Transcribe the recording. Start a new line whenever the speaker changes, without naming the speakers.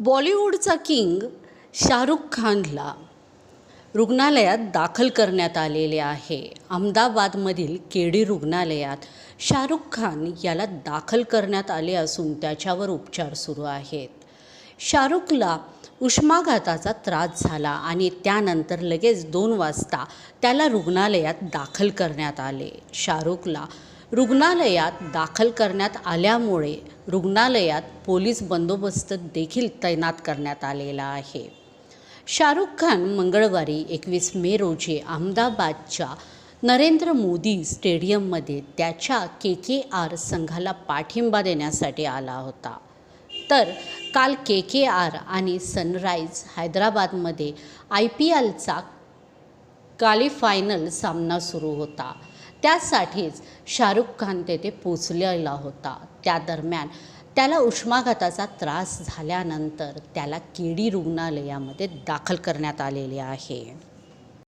बॉलिवूडचा king Shahrukh खानला रुग्णालयात दाखल करण्यात आलेले आहे. अहमदाबादमधील केडी रुग्णालयात शाहरुख खान याला दाखल करण्यात आले असून त्याच्यावर उपचार सुरू आहेत. शाहरुखला उष्माघाताचा त्रास झाला आणि त्यानंतर लगेच दोन वाजता त्याला रुग्णालयात दाखल करण्यात आले. शाहरुखला रुग्णालयात दाखल करण्यात आल्यामुळे रुग्णालयात पोलीस बंदोबस्त देखील तैनात करण्यात आलेला आहे. शाहरुख खान मंगळवारी एकवीस मे रोजी अहमदाबादच्या नरेंद्र मोदी स्टेडियममध्ये त्याच्या के के आर संघाला पाठिंबा देण्यासाठी आला होता. तर काल के के आर आणि सनराईज हैदराबादमध्ये आय पी एलचा क्वालिफायनल सामना सुरू होता. त्यासाठीच शाहरुख खान तेथे पोचलेला होता. त्या दरम्यान त्याला उष्माघाताचा त्रास झाल्यानंतर त्याला केडी रुग्णालयामध्ये दाखल करण्यात आलेले आहे.